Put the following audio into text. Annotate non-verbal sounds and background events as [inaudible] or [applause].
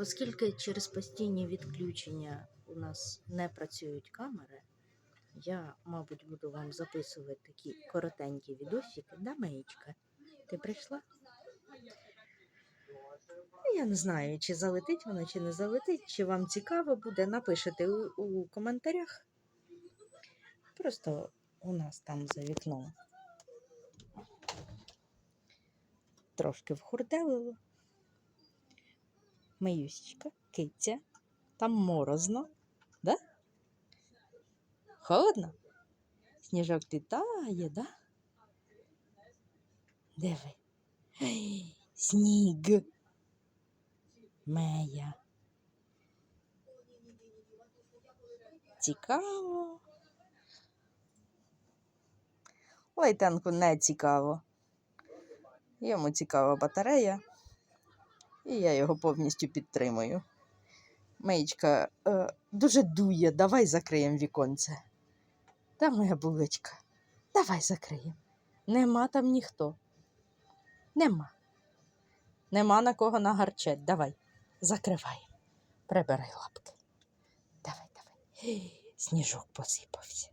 Оскільки через постійні відключення у нас не працюють камери, я, мабуть, буду вам записувати такі коротенькі відосики. Да, Маєчка? Ти прийшла? Я не знаю, чи залетить воно, чи не залетить, чи вам цікаво буде. Напишите у, у коментарях. Просто у нас там за вікном трошки вхурделило. Маюсечка, киця, там морозно, да? Холодно? Сніжок літає, да? Ей, [gasps] Сніг. Мея. Цікаво. Лейтенку не цікаво. Йому цікава батарея, і я його повністю підтримую. Меєчка е, дуже дує, давай закриємо віконце. Та моя булочка, давай закриємо. Нема там ніхто. Нема. Нема на кого нагарчать. Давай, закривай. Прибирай лапки. Давай, давай. Сніжок посипався.